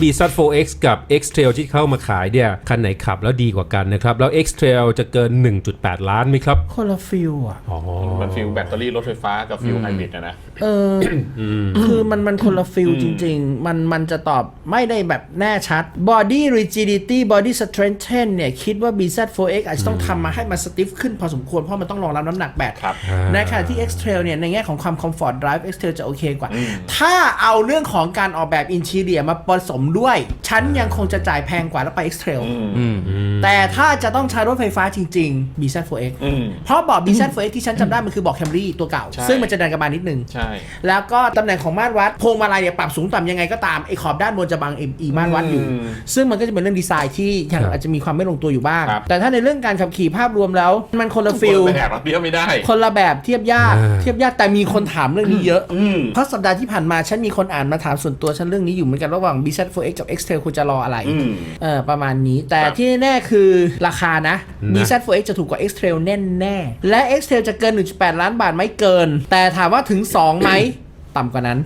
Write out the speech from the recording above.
b z 4X กับ X Trail ที่เข้ามาขายเนี่ยคันไหนขับแล้วดีกว่ากันนะครับ แล้ว X Trail จะเกิน 1.8 ล้านไหมครับคนละฟิลอะ อ๋อ มันฟิลแบตเตอรี่รถไฟฟ้ากับฟิลไฮบริดนะนะ เอออคือมันมันคนละฟิลจริง ๆ มันมันจะตอบไม่ได้แบบแน่ชัด body rigidity body strength เนี่ย คิดว่า BZ4X อาจจะต้องทำมาให้มันสติฟขึ้นพอสมควร เพราะมันต้องรองรับน้ำหนักแบตครับในขณะที่ X Trail เนี่ย ในแง่ของความ comfort drive X Trail จะโอเคกว่า ถ้าเอาเรื่องของการออกแบบ interior มาผสมด้วย ฉันยังคงจะจ่ายแพงกว่าแล้วไป X Trail แต่ถ้าจะต้องใช้รถไฟฟ้าจริง ๆ BZ4X อืม เพราะเบอก BZ4X ที่ฉันจำได้มันคือเบอก Camry ตัวเก่า ใช่ ซึ่งมันจะดันกระบาลนิดนึง ใช่ แล้วก็ตำแหน่งของมาตรวัดพวงมาลัยเนี่ยปรับสูงต่ำยังไงก็ตามไอ้ขอบด้านบนจะบังไอ้อีมาตรวัดอยู่ อืมซึ่งมันก็จะเป็นเรื่องดีไซน์ที่ยังครับ อาจจะมีความไม่ลงตัวอยู่บ้าง ครับ แต่ถ้าในเรื่องการขับขี่ภาพรวมแล้ว มันคนละฟิลไปแอบรับเบี้ยวไม่ได้ คนละแบบเทียบยากอ่า เทียบยากแต่มีคนถามเรื่องนี้เยอะ อืม เพราะสัปดาห์ที่ผ่านมาฉันมีคนอ่านมาถามส่วนตัวฉันเรื่องนี้อยู่เหมือนกันระหว่าง BZ4X กับ X-Trail คุณจะรออะไรอืมเออประมาณนี้ แต่ครับที่แน่คือราคานะนะ BZ4X จะถูกกว่า X-Trail แน่แน่ๆและ X-Trail จะเกิน 1.8 ล้านบาทไหม่เกิน แต่ถามว่าถึง 2 ไหม ต่ำกว่านั้น